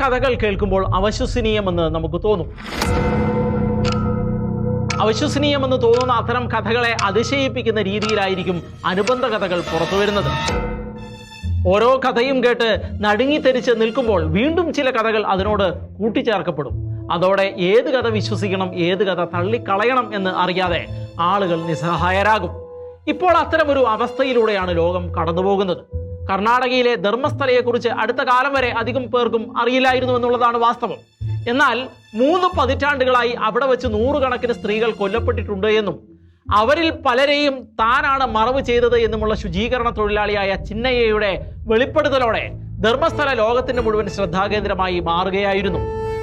കഥകൾ കേൾക്കുമ്പോൾ അവശ്വസനീയമെന്ന് നമുക്ക് തോന്നും. അവിശ്വസനീയമെന്ന് തോന്നുന്ന അത്തരം കഥകളെ അതിശയിപ്പിക്കുന്ന രീതിയിലായിരിക്കും അനുബന്ധ കഥകൾ പുറത്തു വരുന്നത്. ഓരോ കഥയും കേട്ട് നടുങ്ങിത്തെരിച്ച് നിൽക്കുമ്പോൾ വീണ്ടും ചില കഥകൾ അതിനോട് കൂട്ടിച്ചേർക്കപ്പെടും. അതോടെ ഏത് കഥ വിശ്വസിക്കണം ഏത് കഥ തള്ളിക്കളയണം എന്ന് അറിയാതെ ആളുകൾ നിസ്സഹായരാകും. ഇപ്പോൾ അത്തരമൊരു അവസ്ഥയിലൂടെയാണ് ലോകം കടന്നുപോകുന്നത്. കർണാടകയിലെ ധർമ്മസ്ഥലയെക്കുറിച്ച് അടുത്ത കാലം വരെ അധികം പേർക്കും അറിയില്ലായിരുന്നു എന്നുള്ളതാണ് വാസ്തവം. എന്നാൽ മൂന്ന് പതിറ്റാണ്ടുകളായി അവിടെ വെച്ച് നൂറുകണക്കിന് സ്ത്രീകൾ കൊല്ലപ്പെട്ടിട്ടുണ്ട് എന്നും അവരിൽ പലരെയും താനാണ് മറവ് ചെയ്തത് എന്നുമുള്ള ശുചീകരണ തൊഴിലാളിയായ ചിന്നയ്യയുടെ വെളിപ്പെടുത്തലോടെ ധർമ്മസ്ഥല ലോകത്തിന്റെ മുഴുവൻ ശ്രദ്ധാകേന്ദ്രമായി മാറുകയായിരുന്നു.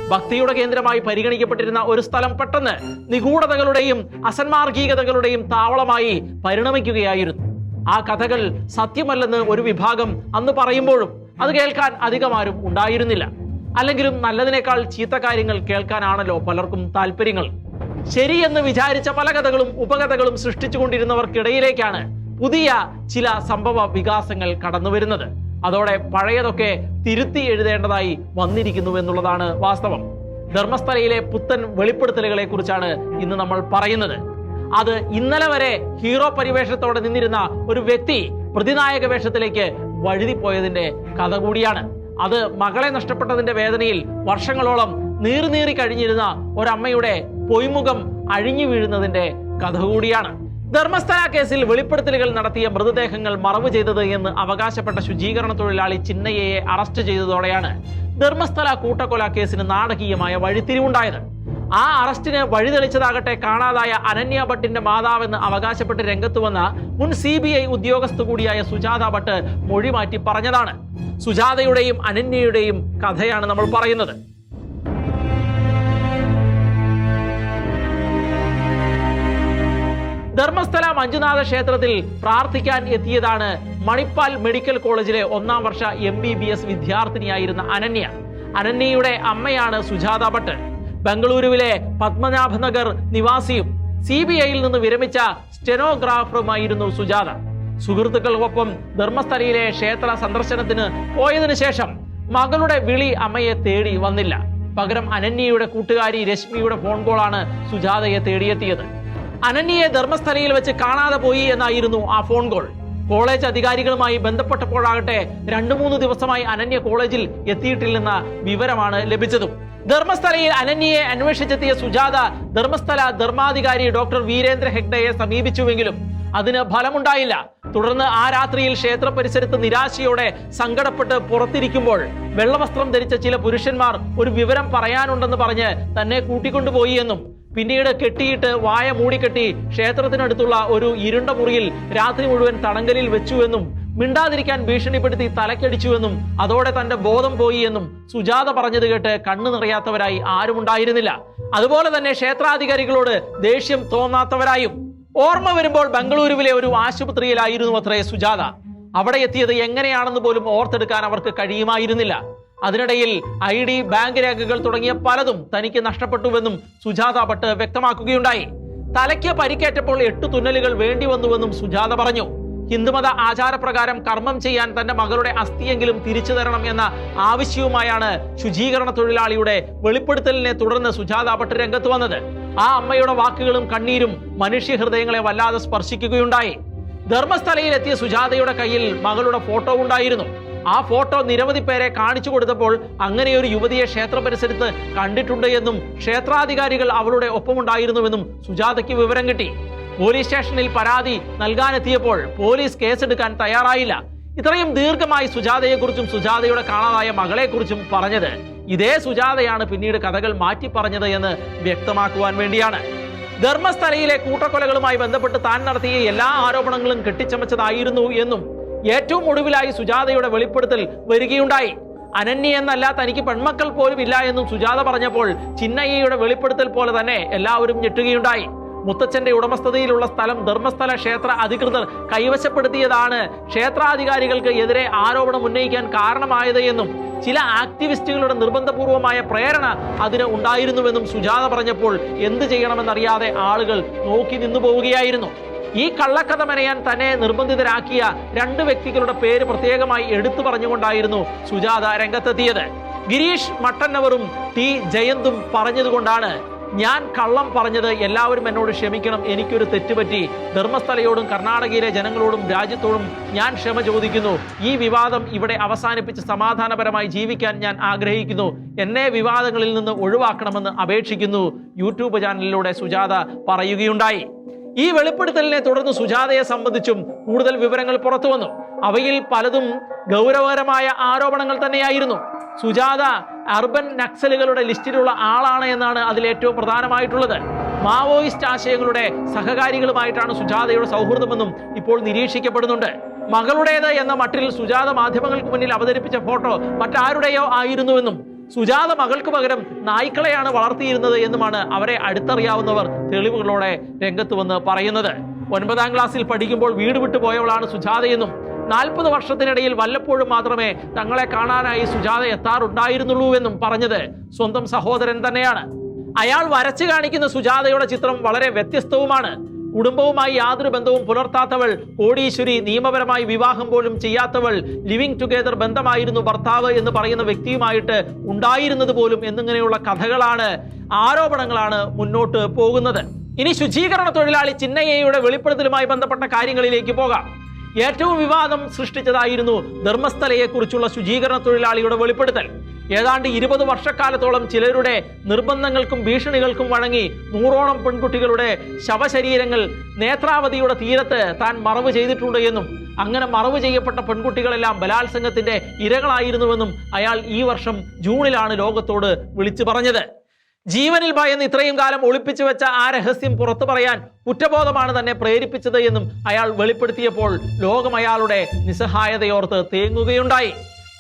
ഭക്തിയുടെ കേന്ദ്രമായി പരിഗണിക്കപ്പെട്ടിരുന്ന ഒരു സ്ഥലം പെട്ടെന്ന് നിഗൂഢതകളുടെയും അസന്മാർഗീകതകളുടെയും താവളമായി പരിണമിക്കുകയായിരുന്നു. ആ കഥകൾ സത്യമല്ലെന്ന് ഒരു വിഭാഗം അന്ന് പറയുമ്പോഴും അത് കേൾക്കാൻ അധികമാരും ഉണ്ടായിരുന്നില്ല. അല്ലെങ്കിലും നല്ലതിനേക്കാൾ ചീത്ത കാര്യങ്ങൾ കേൾക്കാനാണല്ലോ പലർക്കും താല്പര്യങ്ങൾ. ശരിയെന്ന് വിചാരിച്ച പല കഥകളും ഉപകഥകളും സൃഷ്ടിച്ചുകൊണ്ടിരുന്നവർക്കിടയിലേക്കാണ് പുതിയ ചില സംഭവ വികാസങ്ങൾ കടന്നു വരുന്നത്. അതോടെ പഴയതൊക്കെ തിരുത്തി എഴുതേണ്ടതായി വന്നിരിക്കുന്നു എന്നുള്ളതാണ് വാസ്തവം. ധർമ്മസ്ഥലയിലെ പുത്തൻ വെളിപ്പെടുത്തലുകളെ കുറിച്ചാണ് ഇന്ന് നമ്മൾ പറയുന്നത്. അത് ഇന്നലെ വരെ ഹീറോ പരിവേഷത്തോടെ നിന്നിരുന്ന ഒരു വ്യക്തി പ്രതിനായക വേഷത്തിലേക്ക് വഴുതിപ്പോയതിന്റെ കഥ കൂടിയാണ്. അത് മകളെ നഷ്ടപ്പെട്ടതിന്റെ വേദനയിൽ വർഷങ്ങളോളം നീറി കഴിഞ്ഞിരുന്ന ഒരമ്മയുടെ പൊയ്മുഖം അഴിഞ്ഞു വീഴുന്നതിന്റെ കഥ കൂടിയാണ്. ധർമ്മസ്ഥല കേസിൽ വെളിപ്പെടുത്തലുകൾ നടത്തിയ മൃതദേഹങ്ങൾ മറവ് ചെയ്തത് എന്ന് അവകാശപ്പെട്ട ശുചീകരണ തൊഴിലാളി ചിന്നയ്യയെ അറസ്റ്റ് ചെയ്തതോടെയാണ് ധർമ്മസ്ഥല കൂട്ടക്കൊല കേസിന് നാടകീയമായ വഴിത്തിരിവുണ്ടായത്. ആ അറസ്റ്റിന് വഴിതെളിച്ചതാകട്ടെ കാണാതായ അനന്യ ഭട്ടിന്റെ മാതാവെന്ന് അവകാശപ്പെട്ട് രംഗത്ത് വന്ന മുൻ സി ബി ഐ ഉദ്യോഗസ്ഥ കൂടിയായ സുജാത ഭട്ട് മൊഴി മാറ്റി പറഞ്ഞതാണ്. സുജാതയുടെയും അനന്യയുടെയും കഥയാണ് നമ്മൾ പറയുന്നത്. ധർമ്മസ്ഥല മഞ്ജുനാഥ ക്ഷേത്രത്തിൽ പ്രാർത്ഥിക്കാൻ എത്തിയതാണ് മണിപ്പാൽ മെഡിക്കൽ കോളേജിലെ ഒന്നാം വർഷ എം ബി ബി എസ് വിദ്യാർത്ഥിനിയായിരുന്ന അനന്യ. അനന്യയുടെ അമ്മയാണ് സുജാത ഭട്ട്. ബംഗളൂരുവിലെ പത്മനാഭനഗർ നിവാസിയും സി ബി ഐയിൽ നിന്ന് വിരമിച്ച സ്റ്റെനോഗ്രാഫറുമായിരുന്നു സുജാത. സുഹൃത്തുക്കൾക്കൊപ്പം ധർമ്മസ്ഥലയിലെ ക്ഷേത്ര സന്ദർശനത്തിന് പോയതിനു ശേഷം മകളുടെ വിളി അമ്മയെ തേടി വന്നില്ല. പകരം അനന്യയുടെ കൂട്ടുകാരി രശ്മിയുടെ ഫോൺ കോളാണ് സുജാതയെ തേടിയെത്തിയത്. അനന്യയെ ധർമ്മസ്ഥലയിൽ വെച്ച് കാണാതെ പോയി എന്നായിരുന്നു ആ ഫോൺ കോൾ. കോളേജ് അധികാരികളുമായി ബന്ധപ്പെട്ടപ്പോഴാകട്ടെ രണ്ടു മൂന്ന് ദിവസമായി അനന്യ കോളേജിൽ എത്തിയിട്ടില്ലെന്ന വിവരമാണ് ലഭിച്ചതും. ധർമ്മസ്ഥലയിൽ അനന്യയെ അന്വേഷിച്ചെത്തിയ സുജാത ധർമ്മസ്ഥല ധർമാധികാരി ഡോക്ടർ വീരേന്ദ്ര ഹെഗ്ഡയെ സമീപിച്ചുവെങ്കിലും അതിന് ഫലമുണ്ടായില്ല. തുടർന്ന് ആ രാത്രിയിൽ ക്ഷേത്ര പരിസരത്ത് നിരാശയോടെ സങ്കടപ്പെട്ട് പുറത്തിരിക്കുമ്പോൾ വെള്ളവസ്ത്രം ധരിച്ച ചില പുരുഷന്മാർ ഒരു വിവരം പറയാനുണ്ടെന്ന് പറഞ്ഞ് തന്നെ കൂട്ടിക്കൊണ്ടുപോയി എന്നും പിന്നീട് കെട്ടിയിട്ട് വായ മൂടിക്കെട്ടി ക്ഷേത്രത്തിനടുത്തുള്ള ഒരു ഇരുണ്ട മുറിയിൽ രാത്രി മുഴുവൻ തടങ്കലിൽ വെച്ചുവെന്നും മിണ്ടാതിരിക്കാൻ ഭീഷണിപ്പെടുത്തി തലക്കടിച്ചുവെന്നും അതോടെ തന്റെ ബോധം പോയി എന്നും സുജാത പറഞ്ഞത് കേട്ട് കണ്ണു നിറയാത്തവരായി ആരുമുണ്ടായിരുന്നില്ല അതുപോലെ തന്നെ ക്ഷേത്രാധികാരികളോട് ദേഷ്യം തോന്നാത്തവരായും. ഓർമ്മ വരുമ്പോൾ ബംഗളൂരുവിലെ ഒരു ആശുപത്രിയിലായിരുന്നു അത്രേ സുജാത. അവിടെ എത്തിയത് എങ്ങനെയാണെന്ന് പോലും ഓർത്തെടുക്കാൻ അവർക്ക് കഴിയുമായിരുന്നില്ല. അതിനിടയിൽ ഐ ഡി ബാങ്ക് രേഖകൾ തുടങ്ങിയ പലതും തനിക്ക് നഷ്ടപ്പെട്ടുവെന്നും സുജാത ഭട്ട് വ്യക്തമാക്കുകയുണ്ടായി. തലയ്ക്ക് പരിക്കേറ്റപ്പോൾ എട്ട് തുന്നലുകൾ വേണ്ടി വന്നുവെന്നും സുജാത പറഞ്ഞു. ഹിന്ദുമത ആചാരപ്രകാരം കർമ്മം ചെയ്യാൻ തന്റെ മകളുടെ അസ്ഥിയെങ്കിലും തിരിച്ചു തരണം എന്ന ആവശ്യവുമായാണ് ശുചീകരണ തൊഴിലാളിയുടെ വെളിപ്പെടുത്തലിനെ തുടർന്ന് സുജാത ഭട്ട് രംഗത്ത് വന്നത്. ആ അമ്മയുടെ വാക്കുകളും കണ്ണീരും മനുഷ്യ ഹൃദയങ്ങളെ വല്ലാതെ സ്പർശിക്കുകയുണ്ടായി. ധർമ്മസ്ഥലയിൽ എത്തിയ സുജാതയുടെ കയ്യിൽ മകളുടെ ഫോട്ടോ ഉണ്ടായിരുന്നു. ആ ഫോട്ടോ നിരവധി പേരെ കാണിച്ചു കൊടുത്തപ്പോൾ അങ്ങനെ ഒരു യുവതിയെ ക്ഷേത്ര പരിസരത്ത് കണ്ടിട്ടുണ്ട് എന്നും ക്ഷേത്രാധികാരികൾ അവളുടെ ഒപ്പമുണ്ടായിരുന്നുവെന്നും സുജാതയ്ക്ക് വിവരം കിട്ടി. പോലീസ് സ്റ്റേഷനിൽ പരാതി നൽകാനെത്തിയപ്പോൾ പോലീസ് കേസെടുക്കാൻ തയ്യാറായില്ല. ഇത്രയും ദീർഘമായി സുജാതയെക്കുറിച്ചും സുജാതയുടെ കാണാതായ മകളെക്കുറിച്ചും പറഞ്ഞത് ഇതേ സുജാതയാണ് പിന്നീട് കഥകൾ മാറ്റി പറഞ്ഞത് എന്ന് വ്യക്തമാക്കുവാൻ വേണ്ടിയാണ്. ധർമ്മസ്ഥലയിലെ കൂട്ടക്കൊലകളുമായി ബന്ധപ്പെട്ട് താൻ നടത്തിയ എല്ലാ ആരോപണങ്ങളും കെട്ടിച്ചമച്ചതായിരുന്നു എന്നും ഏറ്റവും ഒടുവിലായി സുജാതയുടെ വെളിപ്പെടുത്തൽ വരികയുണ്ടായി. അനന്യ എന്നല്ല തനിക്ക് പെൺമക്കൾ പോലും ഇല്ല എന്നും സുജാത പറഞ്ഞപ്പോൾ ചിന്നയ്യയുടെ വെളിപ്പെടുത്തൽ പോലെ തന്നെ എല്ലാവരും ഞെട്ടുകയുണ്ടായി. മുത്തച്ഛന്റെ ഉടമസ്ഥതയിലുള്ള സ്ഥലം ധർമ്മസ്ഥല ക്ഷേത്ര അധികൃതർ കൈവശപ്പെടുത്തിയതാണ് ക്ഷേത്രാധികാരികൾക്ക് എതിരെ ആരോപണം ഉന്നയിക്കാൻ കാരണമായത് എന്നും ചില ആക്ടിവിസ്റ്റുകളുടെ നിർബന്ധപൂർവമായ പ്രേരണ അതിന് ഉണ്ടായിരുന്നുവെന്നും സുജാത പറഞ്ഞപ്പോൾ എന്ത് ചെയ്യണമെന്നറിയാതെ ആളുകൾ നോക്കി നിന്നു പോവുകയായിരുന്നു ഈ കള്ളക്കഥ മെനയാൻ തന്നെ നിർബന്ധിതരാക്കിയ രണ്ട് വ്യക്തികളുടെ പേര് പ്രത്യേകമായി എടുത്തു പറഞ്ഞുകൊണ്ടായിരുന്നു സുജാത രംഗത്തെത്തിയത്. ഗിരീഷ് മട്ടന്നവറും ടി ജയന്തും പറഞ്ഞതുകൊണ്ടാണ് ഞാൻ കള്ളം പറഞ്ഞത്. എല്ലാവരും എന്നോട് ക്ഷമിക്കണം. എനിക്കൊരു തെറ്റുപറ്റി. ധർമ്മസ്ഥലയോടും കർണാടകയിലെ ജനങ്ങളോടും രാജ്യത്തോടും ഞാൻ ക്ഷമ ചോദിക്കുന്നു. ഈ വിവാദം ഇവിടെ അവസാനിപ്പിച്ച് സമാധാനപരമായി ജീവിക്കാൻ ഞാൻ ആഗ്രഹിക്കുന്നു. എന്നെ വിവാദങ്ങളിൽ നിന്ന് ഒഴിവാക്കണമെന്ന് അപേക്ഷിക്കുന്നു. യൂട്യൂബ് ചാനലിലൂടെ സുജാത പറയുകയുണ്ടായി. ഈ വെളിപ്പെടുത്തലിനെ തുടർന്ന് സുജാതയെ സംബന്ധിച്ചും കൂടുതൽ വിവരങ്ങൾ പുറത്തു വന്നു. അവയിൽ പലതും ഗൗരവകരമായ ആരോപണങ്ങൾ തന്നെയായിരുന്നു. സുജാത അർബൻ നക്സലുകളുടെ ലിസ്റ്റിലുള്ള ആളാണ് എന്നാണ് അതിൽ ഏറ്റവും പ്രധാനമായിട്ടുള്ളത്. മാവോയിസ്റ്റ് ആശയങ്ങളുടെ സഹകാരികളുമായിട്ടാണ് സുജാതയുടെ സൗഹൃദമെന്നും ഇപ്പോൾ നിരീക്ഷിക്കപ്പെടുന്നുണ്ട്. മകളുടേത് എന്ന മട്ടിൽ സുജാത മാധ്യമങ്ങൾക്ക് മുന്നിൽ അവതരിപ്പിച്ച ഫോട്ടോ മറ്റാരുടെയോ ആയിരുന്നുവെന്നും സുജാത മകൾക്ക് പകരം നായ്ക്കളെയാണ് വളർത്തിയിരുന്നത് എന്നുമാണ് അവരെ അടുത്തറിയാവുന്നവർ തെളിവുകളോടെ രംഗത്ത് വന്ന് പറയുന്നത്. ഒൻപതാം ക്ലാസ്സിൽ പഠിക്കുമ്പോൾ വീട് വിട്ടു പോയവളാണ് സുജാതയെന്നും നാൽപ്പത് വർഷത്തിനിടയിൽ വല്ലപ്പോഴും മാത്രമേ തങ്ങളെ കാണാനായി സുജാത എത്താറുണ്ടായിരുന്നുള്ളൂ എന്നും പറഞ്ഞത് സ്വന്തം സഹോദരൻ തന്നെയാണ്. അയാൾ വരച്ചു കാണിക്കുന്ന സുജാതയുടെ ചിത്രം വളരെ വ്യത്യസ്തവുമാണ്. കുടുംബവുമായി യാതൊരു ബന്ധവും പുലർത്താത്തവൾ കോടീശ്വരി നിയമപരമായി വിവാഹം പോലും ചെയ്യാത്തവൾ ലിവിംഗ് ടുഗെദർ ബന്ധമായിരുന്നു ഭർത്താവ് എന്ന് പറയുന്ന വ്യക്തിയുമായിട്ട് ഉണ്ടായിരുന്നത് പോലും എന്നിങ്ങനെയുള്ള കഥകളാണ് ആരോപണങ്ങളാണ് മുന്നോട്ട് പോകുന്നത്. ഇനി ശുചീകരണ തൊഴിലാളി ചിന്നയ്യയുടെ വെളിപ്പെടുത്തലുമായി ബന്ധപ്പെട്ട കാര്യങ്ങളിലേക്ക് പോകാം. ഏറ്റവും വിവാദം സൃഷ്ടിച്ചതായിരുന്നു ധർമ്മസ്ഥലയെക്കുറിച്ചുള്ള ശുചീകരണ തൊഴിലാളിയുടെ വെളിപ്പെടുത്തൽ. ഏതാണ്ട് ഇരുപത് വർഷക്കാലത്തോളം ചിലരുടെ നിർബന്ധങ്ങൾക്കും ഭീഷണികൾക്കും വഴങ്ങി നൂറോളം പെൺകുട്ടികളുടെ ശവശരീരങ്ങൾ നേത്രാവതിയുടെ തീരത്ത് താൻ മറവ് ചെയ്തിട്ടുണ്ട് എന്നും അങ്ങനെ മറവ് ചെയ്യപ്പെട്ട പെൺകുട്ടികളെല്ലാം ബലാത്സംഗത്തിന്റെ ഇരകളായിരുന്നുവെന്നും അയാൾ ഈ വർഷം ജൂണിലാണ് ലോകത്തോട് വിളിച്ചു പറഞ്ഞത്. ജീവനിൽ ഭയന്ന് ഇത്രയും കാലം ഒളിപ്പിച്ചു വെച്ച ആ രഹസ്യം പുറത്തു പറയാൻ കുറ്റബോധമാണ് തന്നെ പ്രേരിപ്പിച്ചത് എന്നും അയാൾ വെളിപ്പെടുത്തിയപ്പോൾ ലോകം അയാളുടെ നിസ്സഹായതയോർത്ത് തേങ്ങുകയുണ്ടായി.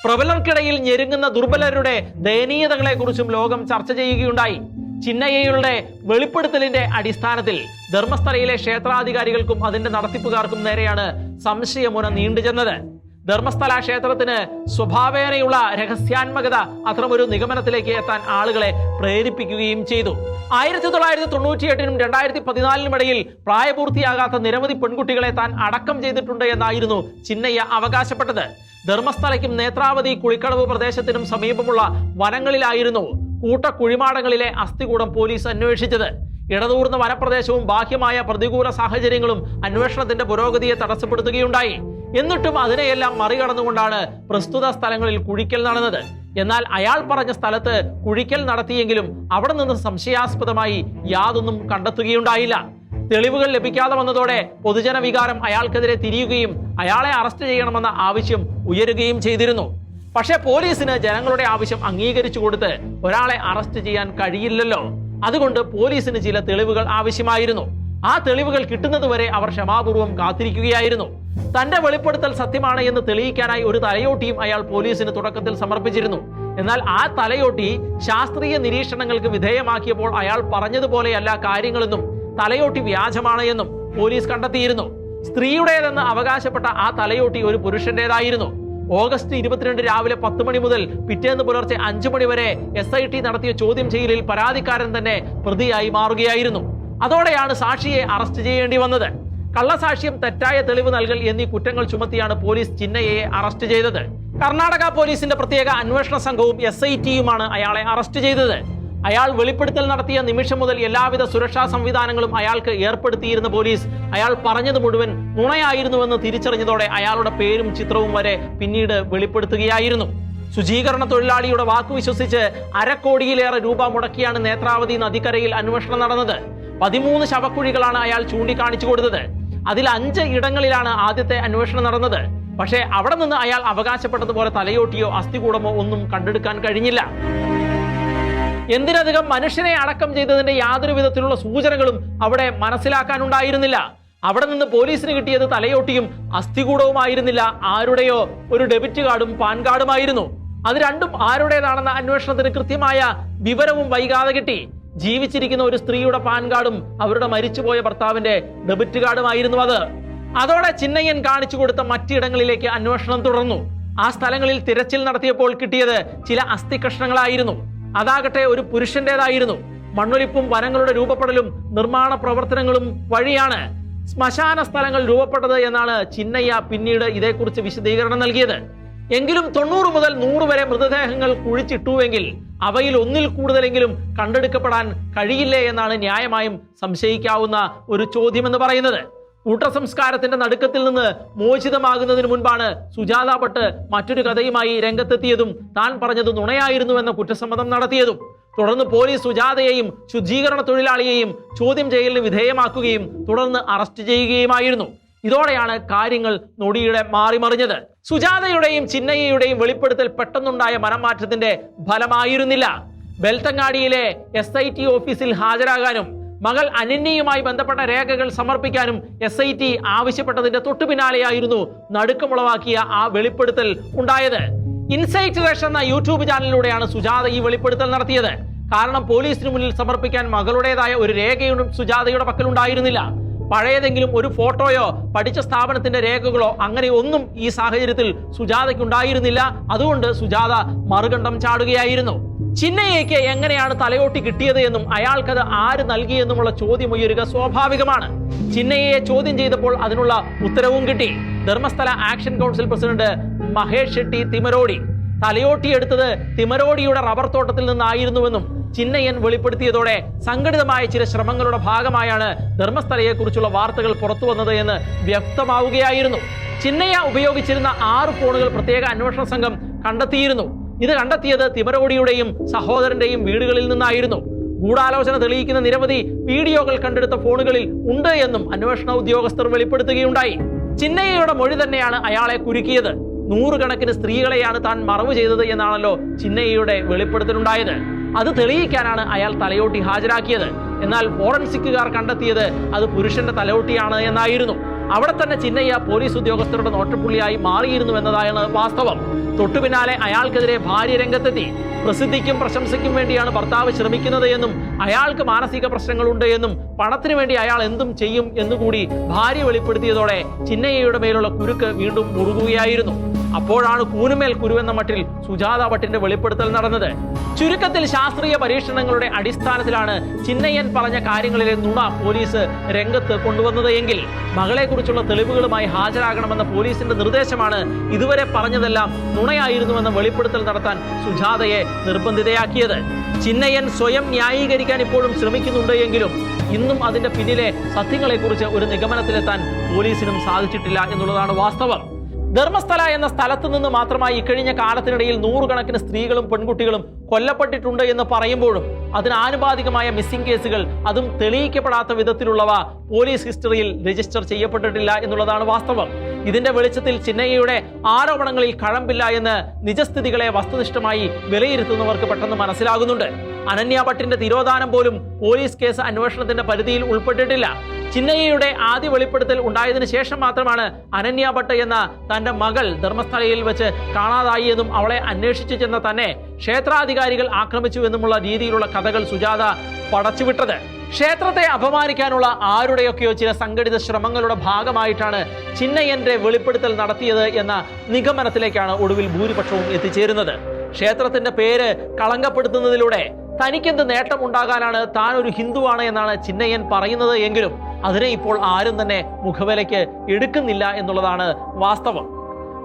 പ്രബലർക്കിടയിൽ ഞെരുങ്ങുന്ന ദുർബലരുടെ ദയനീയതകളെക്കുറിച്ചും ലോകം ചർച്ച ചെയ്യുകയുണ്ടായി. ചിന്നയ്യയുടെ വെളിപ്പെടുത്തലിന്റെ അടിസ്ഥാനത്തിൽ ധർമ്മസ്ഥലയിലെ ക്ഷേത്രാധികാരികൾക്കും അതിന്റെ നടത്തിപ്പുകാർക്കും നേരെയാണ് സംശയമുന നീണ്ടുചെന്നത്. ധർമ്മസ്ഥല ക്ഷേത്രത്തിന് സ്വഭാവേനയുള്ള രഹസ്യാത്മകത അത്തരമൊരു നിഗമനത്തിലേക്ക് എത്താൻ ആളുകളെ പ്രേരിപ്പിക്കുകയും ചെയ്തു. ആയിരത്തി തൊള്ളായിരത്തി തൊണ്ണൂറ്റി എട്ടിനും രണ്ടായിരത്തി പതിനാലിനും ഇടയിൽ പ്രായപൂർത്തിയാകാത്ത നിരവധി പെൺകുട്ടികളെ താൻ അടക്കം ചെയ്തിട്ടുണ്ട് എന്നായിരുന്നു ചിന്നയ്യ അവകാശപ്പെട്ടത്. ധർമ്മസ്ഥലയ്ക്കും നേത്രാവതി കുളിക്കളവ് പ്രദേശത്തിനും സമീപമുള്ള വനങ്ങളിലായിരുന്നു കൂട്ട കുഴിമാടങ്ങളിലെ അസ്ഥികൂടം പോലീസ് അന്വേഷിച്ചത്. ഇടതൂർന്ന വനപ്രദേശവും ബാഹ്യമായ പ്രതികൂല സാഹചര്യങ്ങളും അന്വേഷണത്തിന്റെ പുരോഗതിയെ തടസ്സപ്പെടുത്തുകയുണ്ടായി. എന്നിട്ടും അതിനെയെല്ലാം മറികടന്നുകൊണ്ടാണ് പ്രസ്തുത സ്ഥലങ്ങളിൽ കുഴിക്കൽ നടന്നത്. എന്നാൽ അയാൾ പറഞ്ഞ സ്ഥലത്ത് കുഴിക്കൽ നടത്തിയെങ്കിലും അവിടെ നിന്ന് സംശയാസ്പദമായി യാതൊന്നും കണ്ടെത്തുകയുണ്ടായില്ല. തെളിവുകൾ ലഭിക്കാതെ വന്നതോടെ പൊതുജന വികാരം അയാൾക്കെതിരെ തിരിയുകയും അയാളെ അറസ്റ്റ് ചെയ്യണമെന്ന ആവശ്യം ഉയരുകയും ചെയ്തിരുന്നു. പക്ഷേ പോലീസിന് ജനങ്ങളുടെ ആവശ്യം അംഗീകരിച്ചു കൊടുത്ത് ഒരാളെ അറസ്റ്റ് ചെയ്യാൻ കഴിയില്ലല്ലോ. അതുകൊണ്ട് പോലീസിന് ചില തെളിവുകൾ ആവശ്യമായിരുന്നു. ആ തെളിവുകൾ കിട്ടുന്നതുവരെ അവർ ക്ഷമാപൂർവം കാത്തിരിക്കുകയായിരുന്നു. തന്റെ വെളിപ്പെടുത്തൽ സത്യമാണ് എന്ന് തെളിയിക്കാനായി ഒരു തലയോട്ടിയും അയാൾ പോലീസിന് തുടക്കത്തിൽ സമർപ്പിച്ചിരുന്നു. എന്നാൽ ആ തലയോട്ടി ശാസ്ത്രീയ നിരീക്ഷണങ്ങൾക്ക് വിധേയമാക്കിയപ്പോൾ അയാൾ പറഞ്ഞതുപോലെയല്ല കാര്യങ്ങളെന്നും തലയോട്ടി വ്യാജമാണ് എന്നും പോലീസ് കണ്ടെത്തിയിരുന്നു. സ്ത്രീയുടേതെന്ന് അവകാശപ്പെട്ട ആ തലയോട്ടി ഒരു പുരുഷന്റേതായിരുന്നു. ഓഗസ്റ്റ് ഇരുപത്തിരണ്ട് രാവിലെ പത്ത് മണി മുതൽ പിറ്റേന്ന് പുലർച്ചെ അഞ്ചു മണി വരെ എസ് ഐ ടി നടത്തിയ ചോദ്യം ചെയ്യലിൽ പരാതിക്കാരൻ തന്നെ പ്രതിയായി മാറുകയായിരുന്നു. അതോടെയാണ് സാക്ഷിയെ അറസ്റ്റ് ചെയ്യേണ്ടി വന്നത്. കള്ളസാക്ഷ്യം തെറ്റായ തെളിവ് നൽകൽ എന്നീ കുറ്റങ്ങൾ ചുമത്തിയാണ് പോലീസ് ചിന്നയെ അറസ്റ്റ് ചെയ്തത്. കർണാടക പോലീസിന്റെ പ്രത്യേക അന്വേഷണ സംഘവും എസ് ഐ ടിയുമാണ് അയാളെ അറസ്റ്റ് ചെയ്തത്. അയാൾ വെളിപ്പെടുത്തൽ നടത്തിയ നിമിഷം മുതൽ എല്ലാവിധ സുരക്ഷാ സംവിധാനങ്ങളും അയാൾക്ക് ഏർപ്പെടുത്തിയിരുന്ന പോലീസ് അയാൾ പറഞ്ഞത് മുഴുവൻ നുണയായിരുന്നുവെന്ന് തിരിച്ചറിഞ്ഞതോടെ അയാളുടെ പേരും ചിത്രവും വരെ പിന്നീട് വെളിപ്പെടുത്തുകയായിരുന്നു. ശുചീകരണ തൊഴിലാളിയുടെ വാക്ക് വിശ്വസിച്ച് അരക്കോടിയിലേറെ രൂപ മുടക്കിയാണ് നേത്രാവതി നദിക്കരയിൽ അന്വേഷണം നടന്നത്. പതിമൂന്ന് ശവക്കുഴികളാണ് അയാൾ ചൂണ്ടിക്കാണിച്ചു കൊടുത്തത്. അതിൽ അഞ്ച് ഇടങ്ങളിലാണ് ആദ്യത്തെ അന്വേഷണം നടന്നത്. പക്ഷേ അവിടെ നിന്ന് അയാൾ അവകാശപ്പെട്ടതുപോലെ തലയോട്ടിയോ അസ്ഥികൂടമോ ഒന്നും കണ്ടെടുക്കാൻ കഴിഞ്ഞില്ല. എന്തിനധികം മനുഷ്യനെ അടക്കം ചെയ്തതിന്റെ യാതൊരു വിധത്തിലുള്ള സൂചനകളും അവിടെ മനസ്സിലാക്കാനുണ്ടായിരുന്നില്ല. അവിടെ നിന്ന് പോലീസിന് കിട്ടിയത് തലയോട്ടിയും അസ്ഥികൂടവുമായിരുന്നില്ല. ആരുടെയോ ഒരു ഡെബിറ്റ് കാർഡും പാൻ കാർഡുമായിരുന്നു. അത് രണ്ടും ആരുടേതാണെന്ന അന്വേഷണത്തിന് കൃത്യമായ വിവരവും വൈകാതെ കിട്ടി. ജീവിച്ചിരിക്കുന്ന ഒരു സ്ത്രീയുടെ പാൻ കാർഡും അവരുടെ മരിച്ചുപോയ ഭർത്താവിന്റെ ഡെബിറ്റ് കാർഡുമായിരുന്നു അത്. അതോടെ ചിന്നയ്യൻ കാണിച്ചു കൊടുത്ത മറ്റിടങ്ങളിലേക്ക് അന്വേഷണം തുടർന്നു. ആ സ്ഥലങ്ങളിൽ തിരച്ചിൽ നടത്തിയപ്പോൾ കിട്ടിയത് ചില അസ്ഥി കഷ്ണങ്ങളായിരുന്നു അതാകട്ടെ ഒരു പുരുഷന്റേതായിരുന്നു മണ്ണൊലിപ്പും വനങ്ങളുടെ രൂപപ്പെടലും നിർമ്മാണ പ്രവർത്തനങ്ങളും വഴിയാണ് ശ്മശാന സ്ഥലങ്ങൾ രൂപപ്പെട്ടത് എന്നാണ് ചിന്നയ്യ പിന്നീട് ഇതേക്കുറിച്ച് വിശദീകരണം നൽകിയത്. എങ്കിലും തൊണ്ണൂറ് മുതൽ നൂറ് വരെ മൃതദേഹങ്ങൾ കുഴിച്ചിട്ടുവെങ്കിൽ അവയിൽ ഒന്നിൽ കൂടുതലെങ്കിലും കണ്ടെടുക്കപ്പെടാൻ കഴിയില്ലേ എന്നാണ് ന്യായമായും സംശയിക്കാവുന്ന ഒരു ചോദ്യമെന്ന് പറയുന്നത്. കൂട്ടസംസ്കാരത്തിന്റെ നടുക്കത്തിൽ നിന്ന് മോചിതമാകുന്നതിന് മുൻപാണ് സുജാത ഭട്ട് മറ്റൊരു കഥയുമായി രംഗത്തെത്തിയതും താൻ പറഞ്ഞത് നുണയായിരുന്നുവെന്ന കുറ്റസമ്മതം നടത്തിയതും. തുടർന്ന് പോലീസ് സുജാതയെയും ശുചീകരണ തൊഴിലാളിയെയും ചോദ്യം ചെയ്യലിന് വിധേയമാക്കുകയും തുടർന്ന് അറസ്റ്റ് ചെയ്യുകയുമായിരുന്നു. ഇതോടെയാണ് കാര്യങ്ങൾ നൊടിയുടെ മാറിമറിഞ്ഞത്. സുജാതയുടെയും ചിന്നയ്യയുടെയും വെളിപ്പെടുത്തൽ പെട്ടെന്നുണ്ടായ മനംമാറ്റത്തിന്റെ ഫലമായിരുന്നില്ല. ബെൽത്തങ്ങാടിയിലെ എസ് ഐ ടി ഓഫീസിൽ ഹാജരാകാനും മകൾ അനന്യയുമായി ബന്ധപ്പെട്ട രേഖകൾ സമർപ്പിക്കാനും എസ് ഐ ടി ആവശ്യപ്പെട്ടതിന്റെ തൊട്ടു പിന്നാലെയായിരുന്നു നടുക്കമുളവാക്കിയ ആ വെളിപ്പെടുത്തൽ ഉണ്ടായത്. ഇൻസൈറ്റ് റഷ് എന്ന യൂട്യൂബ് ചാനലിലൂടെയാണ് സുജാത ഈ വെളിപ്പെടുത്തൽ നടത്തിയത്. കാരണം പോലീസിന് മുന്നിൽ സമർപ്പിക്കാൻ മകളുടേതായ ഒരു രേഖയും സുജാതയുടെ പക്കലുണ്ടായിരുന്നില്ല. പഴയതെങ്കിലും ഒരു ഫോട്ടോയോ പഠിച്ച സ്ഥാപനത്തിന്റെ രേഖകളോ അങ്ങനെ ഒന്നും ഈ സാഹചര്യത്തിൽ സുജാതയ്ക്ക് ഉണ്ടായിരുന്നില്ല അതുകൊണ്ട് സുജാത മറുകണ്ഠം ചാടുകയായിരുന്നു. ചിന്നയ്യയ്ക്ക് എങ്ങനെയാണ് തലയോട്ടി കിട്ടിയത് എന്നും അയാൾക്കത് ആര് നൽകിയെന്നുമുള്ള ചോദ്യം ഉയരുക സ്വാഭാവികമാണ്. ചിന്നയ്യയെ ചോദ്യം ചെയ്തപ്പോൾ അതിനുള്ള ഉത്തരവും കിട്ടി. Dharmasthala action council president Mahesh Shetty Thimarodi. തലയോട്ടി എടുത്തത് തിമരോടിയുടെ റബ്ബർ തോട്ടത്തിൽ നിന്നായിരുന്നുവെന്നും ചിന്നയ്യൻ വെളിപ്പെടുത്തിയതോടെ സംഘടിതമായ ചില ശ്രമങ്ങളുടെ ഭാഗമായാണ് ധർമ്മസ്ഥലയെക്കുറിച്ചുള്ള വാർത്തകൾ പുറത്തു വന്നത് എന്ന് വ്യക്തമാവുകയായിരുന്നു. ചിന്നയ്യ ഉപയോഗിച്ചിരുന്ന ആറ് ഫോണുകൾ പ്രത്യേക അന്വേഷണ സംഘം കണ്ടെത്തിയിരുന്നു. ഇത് കണ്ടെത്തിയത് തിമരോടിയുടെയും സഹോദരന്റെയും വീടുകളിൽ നിന്നായിരുന്നു. ഗൂഢാലോചന തെളിയിക്കുന്ന നിരവധി വീഡിയോകൾ കണ്ടെടുത്ത ഫോണുകളിൽ ഉണ്ട് എന്നും അന്വേഷണ ഉദ്യോഗസ്ഥർ വെളിപ്പെടുത്തുകയുണ്ടായി. ചിന്നയ്യയുടെ മൊഴി തന്നെയാണ് അയാളെ കുരുക്കിയത്. നൂറുകണക്കിന് സ്ത്രീകളെയാണ് താൻ മറവ് ചെയ്തത് എന്നാണല്ലോ ചിന്നയ്യയുടെ വെളിപ്പെടുത്തലുണ്ടായത്. അത് തെളിയിക്കാനാണ് അയാൾ തലയോട്ടി ഹാജരാക്കിയത്. എന്നാൽ ഫോറൻസിക്കുകാർ കണ്ടെത്തിയത് അത് പുരുഷന്റെ തലയോട്ടിയാണ് എന്നായിരുന്നു. അവിടെ തന്നെ ചിന്നയ്യ പോലീസ് ഉദ്യോഗസ്ഥരുടെ നോട്ടപ്പുള്ളിയായി മാറിയിരുന്നു എന്നതാണ് വാസ്തവം. തൊട്ടു പിന്നാലെ അയാൾക്കെതിരെ ഭാര്യ രംഗത്തെത്തി. പ്രസിദ്ധിക്കും പ്രശംസയ്ക്കും വേണ്ടിയാണ് ഭർത്താവ് ശ്രമിക്കുന്നത് എന്നും അയാൾക്ക് മാനസിക പ്രശ്നങ്ങളുണ്ട് എന്നും പണത്തിന് വേണ്ടി അയാൾ എന്തും ചെയ്യും എന്നുകൂടി ഭാര്യ വെളിപ്പെടുത്തിയതോടെ ചിന്നയ്യയുടെ മേലുള്ള കുരുക്ക് വീണ്ടും മുറുകുകയായിരുന്നു. അപ്പോഴാണ് കൂനുമേൽ കുരുവെന്ന മട്ടിൽ സുജാത ഭട്ടിന്റെ വെളിപ്പെടുത്തൽ നടന്നത്. ചുരുക്കത്തിൽ ശാസ്ത്രീയ പരീക്ഷണങ്ങളുടെ അടിസ്ഥാനത്തിലാണ് ചിന്നയ്യൻ പറഞ്ഞ കാര്യങ്ങളിലെ നുണ പോലീസ് രംഗത്ത് കൊണ്ടുവന്നത് എങ്കിൽ മകളെക്കുറിച്ചുള്ള തെളിവുകളുമായി ഹാജരാകണമെന്ന പോലീസിന്റെ നിർദ്ദേശമാണ് ഇതുവരെ പറഞ്ഞതെല്ലാം നുണയായിരുന്നുവെന്ന വെളിപ്പെടുത്തൽ നടത്താൻ സുജാതയെ നിർബന്ധിതയാക്കിയത്. ചിന്നയൻ സ്വയം ന്യായീകരിക്കാൻ ഇപ്പോഴും ശ്രമിക്കുന്നുണ്ട് എങ്കിലും ഇന്നും അതിന്റെ പിന്നിലെ സത്യങ്ങളെക്കുറിച്ച് ഒരു നിഗമനത്തിലെത്താൻ പോലീസിനും സാധിച്ചിട്ടില്ല എന്നുള്ളതാണ് വാസ്തവം. ധർമ്മസ്ഥല എന്ന സ്ഥലത്ത് നിന്ന് മാത്രമായി ഇക്കഴിഞ്ഞ കാലത്തിനിടയിൽ നൂറുകണക്കിന് സ്ത്രീകളും പെൺകുട്ടികളും കൊല്ലപ്പെട്ടിട്ടുണ്ട് എന്ന് പറയുമ്പോഴും അതിനാനുപാതികമായ മിസ്സിംഗ് കേസുകൾ അതും തെളിയിക്കപ്പെടാത്ത വിധത്തിലുള്ളവ പോലീസ് ഹിസ്റ്ററിയിൽ രജിസ്റ്റർ ചെയ്യപ്പെട്ടിട്ടില്ല എന്നുള്ളതാണ് വാസ്തവം. ഇതിന്റെ വെളിച്ചത്തിൽ ചിന്നയ്യയുടെ ആരോപണങ്ങളിൽ കഴമ്പില്ല എന്ന് നിജസ്ഥിതികളെ വസ്തുനിഷ്ഠമായി വിലയിരുത്തുന്നവർക്ക് പെട്ടെന്ന് മനസ്സിലാകുന്നുണ്ട്. അനന്യ ഭട്ടിന്റെ തിരോധാനം പോലും പോലീസ് കേസ് അന്വേഷണത്തിന്റെ പരിധിയിൽ ഉൾപ്പെട്ടിട്ടില്ല. ചിന്നയ്യയുടെ ആദ്യ വെളിപ്പെടുത്തൽ ഉണ്ടായതിനു ശേഷം മാത്രമാണ് അനന്യ ഭട്ട് എന്ന തന്റെ മകൾ ധർമ്മസ്ഥലയിൽ വെച്ച് കാണാതായി എന്നും അവളെ അന്വേഷിച്ചു ചെന്ന തന്നെ ക്ഷേത്രാധികാരികൾ ആക്രമിച്ചു എന്നുമുള്ള രീതിയിലുള്ള കഥകൾ സുജാത പടച്ചുവിട്ടത്. ക്ഷേത്രത്തെ അപമാനിക്കാനുള്ള ആരുടെയൊക്കെയോ ചില സംഘടിത ശ്രമങ്ങളുടെ ഭാഗമായിട്ടാണ് ചിന്നയ്യന്റെ വെളിപ്പെടുത്തൽ നടത്തിയത് എന്ന നിഗമനത്തിലേക്കാണ് ഒടുവിൽ ഭൂരിപക്ഷവും എത്തിച്ചേരുന്നത്. ക്ഷേത്രത്തിന്റെ പേര് കളങ്കപ്പെടുത്തുന്നതിലൂടെ തനിക്കെന്ത് നേട്ടം ഉണ്ടാകാനാണ് താൻ ഒരു ഹിന്ദുവാണ് എന്നാണ് ചിന്നയ്യൻ പറയുന്നത് എങ്കിലും അതിനെ ഇപ്പോൾ ആരും തന്നെ മുഖവിലയ്ക്ക് എടുക്കുന്നില്ല എന്നുള്ളതാണ് വാസ്തവം.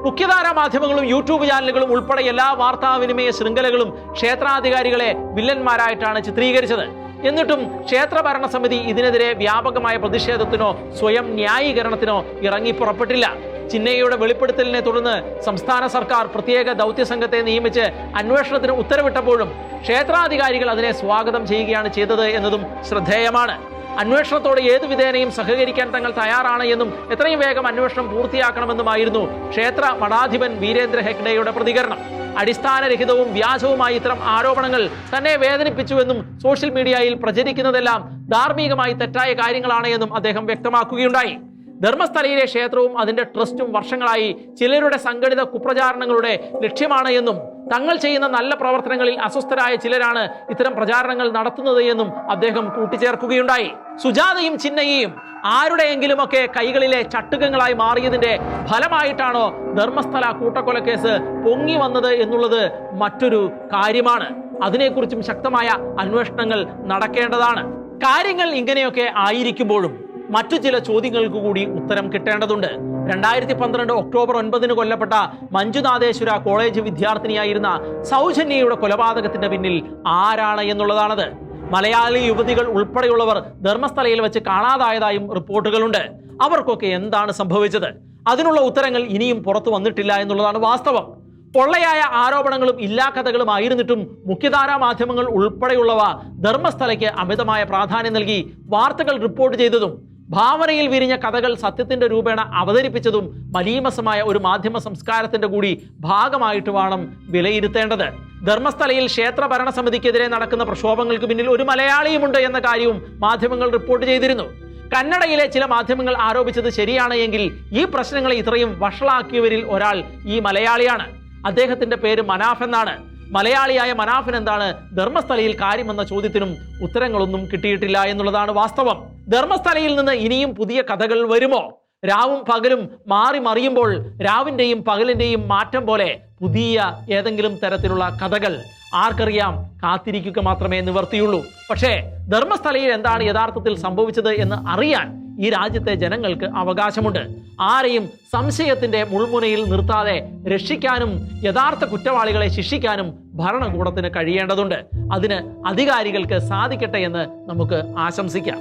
മുഖ്യധാരാ മാധ്യമങ്ങളും യൂട്യൂബ് ചാനലുകളും ഉൾപ്പെടെ എല്ലാ വാർത്താവിനിമയ ശൃംഖലകളും ക്ഷേത്രാധികാരികളെ വില്ലന്മാരായിട്ടാണ് ചിത്രീകരിച്ചത്. എന്നിട്ടും ക്ഷേത്ര ഭരണസമിതി ഇതിനെതിരെ വ്യാപകമായ പ്രതിഷേധത്തിനോ സ്വയം ന്യായീകരണത്തിനോ ഇറങ്ങി പുറപ്പെട്ടില്ല. ചിന്നയ്യയുടെ വെളിപ്പെടുത്തലിനെ തുടർന്ന് സംസ്ഥാന സർക്കാർ പ്രത്യേക ദൗത്യ സംഘത്തെ നിയമിച്ച് അന്വേഷണത്തിന് ഉത്തരവിട്ടപ്പോഴും ക്ഷേത്രാധികാരികൾ അതിനെ സ്വാഗതം ചെയ്യുകയാണ് ചെയ്തത് എന്നതും ശ്രദ്ധേയമാണ്. അന്വേഷണത്തോട് ഏതു വിധേനയും സഹകരിക്കാൻ തങ്ങൾ തയ്യാറാണ് എന്നും എത്രയും വേഗം അന്വേഷണം പൂർത്തിയാക്കണമെന്നുമായിരുന്നു ക്ഷേത്ര മഠാധിപൻ വീരേന്ദ്ര ഹെഗ്ഡെയുടെ പ്രതികരണം. അടിസ്ഥാനരഹിതവും വ്യാജവുമായ ഇത്തരം ആരോപണങ്ങൾ തന്നെ വേദനിപ്പിച്ചുവെന്നും സോഷ്യൽ മീഡിയയിൽ പ്രചരിക്കുന്നതെല്ലാം ധാർമ്മികമായി തെറ്റായ കാര്യങ്ങളാണ് എന്നും അദ്ദേഹം വ്യക്തമാക്കുകയുണ്ടായി. ധർമ്മസ്ഥലയിലെ ക്ഷേത്രവും അതിന്റെ ട്രസ്റ്റും വർഷങ്ങളായി ചിലരുടെ സംഘടിത കുപ്രചാരണങ്ങളുടെ ലക്ഷ്യമാണ് എന്നും തങ്ങൾ ചെയ്യുന്ന നല്ല പ്രവർത്തനങ്ങളിൽ അസ്വസ്ഥരായ ചിലരാണ് ഇത്തരം പ്രചാരണങ്ങൾ നടത്തുന്നത് എന്നും അദ്ദേഹം കൂട്ടിച്ചേർക്കുകയുണ്ടായി. സുജാതയും ചിന്നയും ആരുടെയെങ്കിലുമൊക്കെ കൈകളിലെ ചട്ടുകങ്ങളായി മാറിയതിന്റെ ഫലമായിട്ടാണോ ധർമ്മസ്ഥല കൂട്ടക്കൊലക്കേസ് പൊങ്ങി വന്നത് എന്നുള്ളത് മറ്റൊരു കാര്യമാണ്. അതിനെക്കുറിച്ചും ശക്തമായ അന്വേഷണങ്ങൾ നടക്കേണ്ടതാണ്. കാര്യങ്ങൾ ഇങ്ങനെയൊക്കെ ആയിരിക്കുമ്പോഴും മറ്റു ചില ചോദ്യങ്ങൾക്ക് കൂടി ഉത്തരം കിട്ടേണ്ടതുണ്ട്. രണ്ടായിരത്തി പന്ത്രണ്ട് ഒക്ടോബർ ഒൻപതിന് കൊല്ലപ്പെട്ട മഞ്ജുനാഥേശ്വര കോളേജ് വിദ്യാർത്ഥിനിയായിരുന്ന സൗജന്യയുടെ കൊലപാതകത്തിന്റെ പിന്നിൽ ആരാണ് എന്നുള്ളതാണത്. മലയാളി യുവതികൾ ഉൾപ്പെടെയുള്ളവർ ധർമ്മസ്ഥലയിൽ വെച്ച് കാണാതായതായും റിപ്പോർട്ടുകളുണ്ട്. അവർക്കൊക്കെ എന്താണ് സംഭവിച്ചത്? അതിനുള്ള ഉത്തരങ്ങൾ ഇനിയും പുറത്തു വന്നിട്ടില്ല എന്നുള്ളതാണ് വാസ്തവം. പൊള്ളയായ ആരോപണങ്ങളും ഇല്ലാ കഥകളുമായിരുന്നിട്ടും മുഖ്യധാരാ മാധ്യമങ്ങൾ ഉൾപ്പെടെയുള്ളവ ധർമ്മസ്ഥലയ്ക്ക് അമിതമായ പ്രാധാന്യം നൽകി വാർത്തകൾ റിപ്പോർട്ട് ചെയ്തതും ഭാവനയിൽ വിരിഞ്ഞ കഥകൾ സത്യത്തിന്റെ രൂപേണ അവതരിപ്പിച്ചതും മലീമസമായ ഒരു മാധ്യമ സംസ്കാരത്തിന്റെ കൂടി ഭാഗമായിട്ട് വേണം വിലയിരുത്തേണ്ടത്. ധർമ്മസ്ഥലയിൽ ക്ഷേത്ര ഭരണസമിതിക്കെതിരെ നടക്കുന്ന പ്രക്ഷോഭങ്ങൾക്ക് പിന്നിൽ ഒരു മലയാളിയുമുണ്ട് എന്ന കാര്യവും മാധ്യമങ്ങൾ റിപ്പോർട്ട് ചെയ്തിരുന്നു. കന്നഡയിലെ ചില മാധ്യമങ്ങൾ ആരോപിച്ചത് ശരിയാണ് എങ്കിൽ ഈ പ്രശ്നങ്ങളെ ഇത്രയും വഷളാക്കിയവരിൽ ഒരാൾ ഈ മലയാളിയാണ്. അദ്ദേഹത്തിന്റെ പേര് മനാഫ് എന്നാണ്. മലയാളിയായ മനാഫിന് എന്താണ് ധർമ്മസ്ഥലയിൽ കാര്യമെന്ന ചോദ്യത്തിനും ഉത്തരങ്ങളൊന്നും കിട്ടിയിട്ടില്ല എന്നുള്ളതാണ് വാസ്തവം. ധർമ്മസ്ഥലയിൽ നിന്ന് ഇനിയും പുതിയ കഥകൾ വരുമോ? രാവും പകലും മാറി മറിയുമ്പോൾ രാവിന്റെയും പകലിന്റെയും മാറ്റം പോലെ പുതിയ ഏതെങ്കിലും തരത്തിലുള്ള കഥകൾ ആർക്കറിയാം? കാത്തിരിക്കുക മാത്രമേ നിവർത്തിയുള്ളൂ. പക്ഷേ ധർമ്മസ്ഥലയിൽ എന്താണ് യഥാർത്ഥത്തിൽ സംഭവിച്ചത് എന്ന് അറിയാൻ ഈ രാജ്യത്തെ ജനങ്ങൾക്ക് അവകാശമുണ്ട്. ആരെയും സംശയത്തിന്റെ മുൾമുനയിൽ നിർത്താതെ രക്ഷിക്കാനും യഥാർത്ഥ കുറ്റവാളികളെ ശിക്ഷിക്കാനും ഭരണകൂടത്തിന് കഴിയേണ്ടതുണ്ട്. അതിന് അധികാരികൾക്ക് സാധിക്കട്ടെ എന്ന് നമുക്ക് ആശംസിക്കാം.